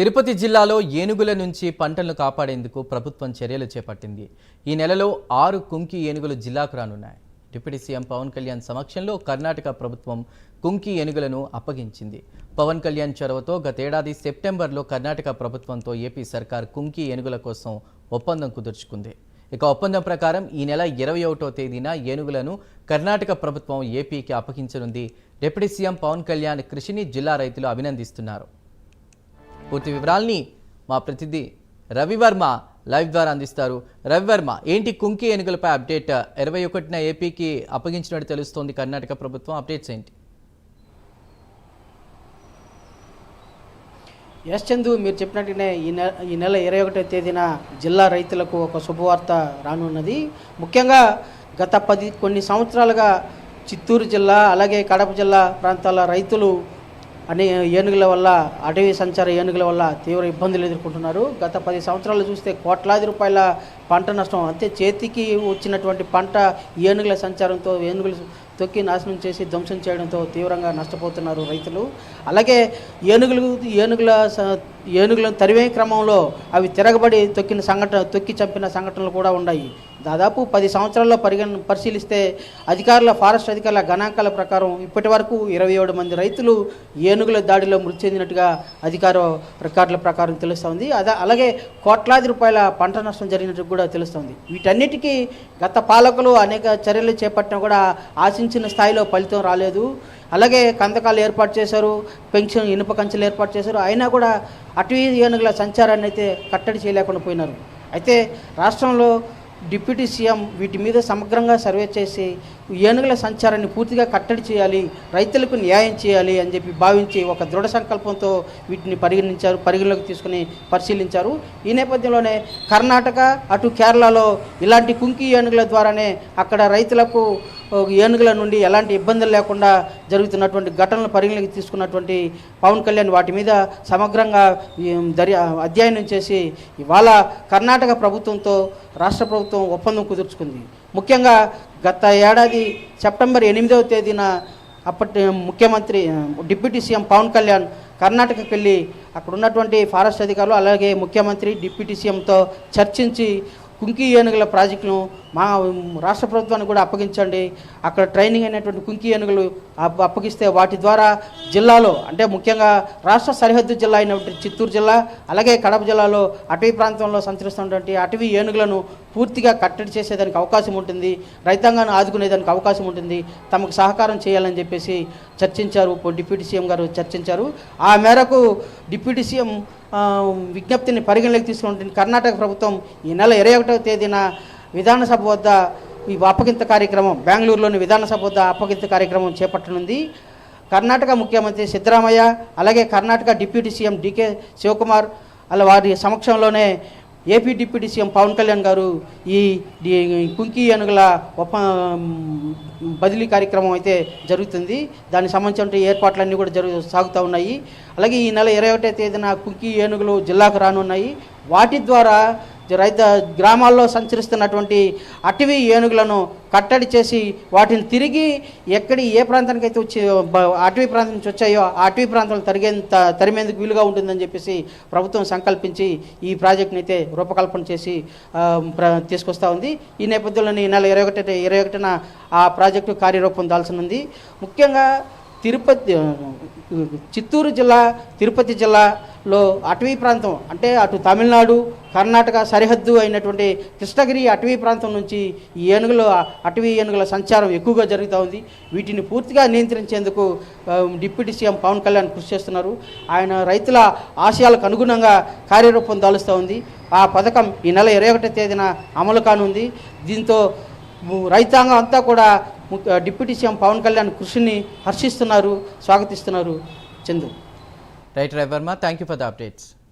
తిరుపతి జిల్లాలో ఏనుగుల నుంచి పంటలను కాపాడేందుకు ప్రభుత్వం చర్యలు చేపట్టింది. ఈ నెలలో ఆరు కుంకి ఏనుగులు జిల్లాకు రానున్నాయి. డిప్యూటీ సీఎం పవన్ కళ్యాణ్ సమక్షంలో కర్ణాటక ప్రభుత్వం కుంకి ఏనుగులను అప్పగించింది. పవన్ కళ్యాణ్ చొరవతో గతేడాది సెప్టెంబర్లో కర్ణాటక ప్రభుత్వంతో ఏపీ సర్కార్ కుంకి ఏనుగుల కోసం ఒప్పందం కుదుర్చుకుంది. ఇక ఒప్పందం ప్రకారం ఈ నెల ఇరవై ఒకటో తేదీన ఏనుగులను కర్ణాటక ప్రభుత్వం ఏపీకి అప్పగించనుంది. డిప్యూటీ సీఎం పవన్ కళ్యాణ్ కృషిని జిల్లా రైతులు అభినందిస్తున్నారు. పూర్తి వివరాల్ని మా ప్రతినిధి రవివర్మ లైవ్ ద్వారా అందిస్తారు. రవివర్మ ఏంటి కుంకి ఏనుగులపై అప్డేట్? ఇరవై ఒకటిన ఏపీకి అప్పగించినట్టు తెలుస్తోంది కర్ణాటక ప్రభుత్వం. అప్డేట్స్ ఏంటి? ఎస్ చందు మీరు చెప్పినట్టుగానే ఈ నెల ఈ నెల ఇరవై ఒకటో తేదీన జిల్లా రైతులకు ఒక శుభవార్త రానున్నది. ముఖ్యంగా గత పది కొన్ని సంవత్సరాలుగా చిత్తూరు జిల్లా అలాగే కడప జిల్లా ప్రాంతాల రైతులు అనే ఏనుగుల వల్ల అటవీ సంచార ఏనుగుల వల్ల తీవ్ర ఇబ్బందులు ఎదుర్కొంటున్నారు. గత పది సంవత్సరాలు చూస్తే కోట్లాది రూపాయల పంట నష్టం. అంతే చేతికి వచ్చినటువంటి పంట ఏనుగుల సంచారంతో ఏనుగులు తొక్కి నాశనం చేసి ధ్వంసం చేయడంతో తీవ్రంగా నష్టపోతున్నారు రైతులు. అలాగే ఏనుగులు ఏనుగుల స- ఏనుగులను తరివే క్రమంలో అవి తిరగబడి తొక్కిన సంఘటన తొక్కి చంపిన సంఘటనలు కూడా ఉన్నాయి. దాదాపు పది సంవత్సరాల్లో పరిగణ పరిశీలిస్తే అధికారుల ఫారెస్ట్ అధికారుల గణాంకాల ప్రకారం ఇప్పటి వరకు ఇరవై ఏడు మంది రైతులు ఏనుగుల దాడిలో మృతి చెందినట్టుగా అధికార రికార్డుల ప్రకారం తెలుస్తోంది. అదే అలాగే కోట్లాది రూపాయల పంట నష్టం జరిగినట్టు కూడా తెలుస్తోంది. వీటన్నిటికీ గత పాలకులు అనేక చర్యలు చేపట్టినా కూడా ఆశించిన స్థాయిలో ఫలితం రాలేదు. అలాగే కందకాలు ఏర్పాటు చేశారు పెన్షన్ ఇనుప కంచెలు ఏర్పాటు చేశారు. అయినా కూడా అటవీ ఏనుగుల సంచారాన్ని అయితే కట్టడి చేయలేకుండా పోయినారు. అయితే రాష్ట్రంలో డిప్యూటీ సీఎం వీటి మీద సమగ్రంగా సర్వే చేసి ఏనుగుల సంచారాన్ని పూర్తిగా కట్టడి చేయాలి రైతులకు న్యాయం చేయాలి అని చెప్పి భావించి ఒక దృఢ సంకల్పంతో వీటిని పరిగణించారు పరిగణలోకి తీసుకుని పరిశీలించారు. ఈ నేపథ్యంలోనే కర్ణాటక అటు కేరళలో ఇలాంటి కుంకి ఏనుగుల ద్వారానే అక్కడ రైతులకు ఏనుగుల నుండి ఎలాంటి ఇబ్బందులు లేకుండా జరుగుతున్నటువంటి ఘటనలు పరిగణలోకి తీసుకున్నటువంటి పవన్ కళ్యాణ్ వాటి మీద సమగ్రంగా దర్య దర్యా అధ్యయనం చేసి ఇవాళ కర్ణాటక ప్రభుత్వంతో రాష్ట్ర ప్రభుత్వం ఒప్పందం కుదుర్చుకుంది. ముఖ్యంగా గత ఏడాది సెప్టెంబర్ ఎనిమిదవ తేదీన అప్పటి ముఖ్యమంత్రి డిప్యూటీ సీఎం పవన్ కళ్యాణ్ కర్ణాటకకి వెళ్ళి అక్కడ ఉన్నటువంటి ఫారెస్ట్ అధికారులు అలాగే ముఖ్యమంత్రి డిప్యూటీ సీఎంతో చర్చించి కుంకి ఏనుగుల ప్రాజెక్టును మా రాష్ట్ర ప్రభుత్వానికి కూడా అప్పగించండి. అక్కడ ట్రైనింగ్ అయినటువంటి కుంకి ఏనుగులు అప్ప- అప్పగిస్తే వాటి ద్వారా జిల్లాలో అంటే ముఖ్యంగా రాష్ట్ర సరిహద్దు జిల్లా అయినటువంటి చిత్తూరు జిల్లా అలాగే కడప జిల్లాలో అటవీ ప్రాంతంలో సంచరిస్తున్నటువంటి అటవీ ఏనుగులను పూర్తిగా కట్టడి చేసేదానికి అవకాశం ఉంటుంది రైతాంగాన్ని ఆదుకునేదానికి అవకాశం ఉంటుంది తమకు సహకారం చేయాలని చెప్పేసి చర్చించారు డిప్యూటీ సీఎం గారు చర్చించారు. ఆ మేరకు డిప్యూటీ సీఎం విజ్ఞప్తిని పరిగణలోకి తీసుకుంటుంది కర్ణాటక ప్రభుత్వం ఈ నెల ఇరవై ఒకటవ తేదీన విధానసభ వద్ద ఈ అప్పగింత కార్యక్రమం బెంగళూరులోని విధానసభ వద్ద అప్పగింత కార్యక్రమం చేపట్టనుంది. కర్ణాటక ముఖ్యమంత్రి సిద్ధరామయ్య అలాగే Karnataka deputy CM DK Shivakumar అలా వారి సమక్షంలోనే AP deputy CM Pawan Kalyan గారు ఈ కుంకి ఏనుగుల ఒప్ప బదిలీ కార్యక్రమం అయితే జరుగుతుంది. దానికి సంబంధించిన ఏర్పాట్లన్నీ కూడా జరుగు సాగుతూ ఉన్నాయి. అలాగే ఈ నెల ఇరవై ఒకటో తేదీన కుంకి ఏనుగులు జిల్లాకు రానున్నాయి. వాటి ద్వారా రైత గ్రామాల్లో సంచరిస్తున్నటువంటి అటవీ ఏనుగులను కట్టడి చేసి వాటిని తిరిగి ఎక్కడి ఏ ప్రాంతానికి అయితే వచ్చి అటవీ ప్రాంతం నుంచి వచ్చాయో ఆ అటవీ ప్రాంతాలు తరిగేంత తరిమేందుకు వీలుగా ఉంటుందని చెప్పేసి ప్రభుత్వం సంకల్పించి ఈ ప్రాజెక్ట్ని అయితే రూపకల్పన చేసి తీసుకొస్తూ ప్ర- తీసుకొస్తా ఉంది. ఈ నేపథ్యంలో ఈ నెల ఇరవై ఒకటి ఇరవై ఒకటిన ఆ ప్రాజెక్టు కార్యరూపం దాల్చనుంది. ముఖ్యంగా తిరుపతి చిత్తూరు జిల్లా తిరుపతి జిల్లాలో అటవీ ప్రాంతం అంటే అటు తమిళనాడు కర్ణాటక సరిహద్దు అయినటువంటి కృష్ణగిరి అటవీ ప్రాంతం నుంచి ఈ ఏనుగుల అటవీ ఏనుగుల సంచారం ఎక్కువగా జరుగుతూ ఉంది. వీటిని పూర్తిగా నియంత్రించేందుకు డిప్యూటీ సీఎం పవన్ కళ్యాణ్ కృషి చేస్తున్నారు. ఆయన రైతుల ఆశయాలకు అనుగుణంగా కార్యరూపం దాలుస్తూ ఉంది. ఆ పథకం ఈ నెల ఇరవై ఒకటో తేదీన అమలు కానుంది. దీంతో రైతాంగం అంతా కూడా డిప్యూటీ సీఎం పవన్ కళ్యాణ్ కృషిని హర్షిస్తున్నారు స్వాగతిస్తున్నారు Chandu. Right Ravivarma thank you for the updates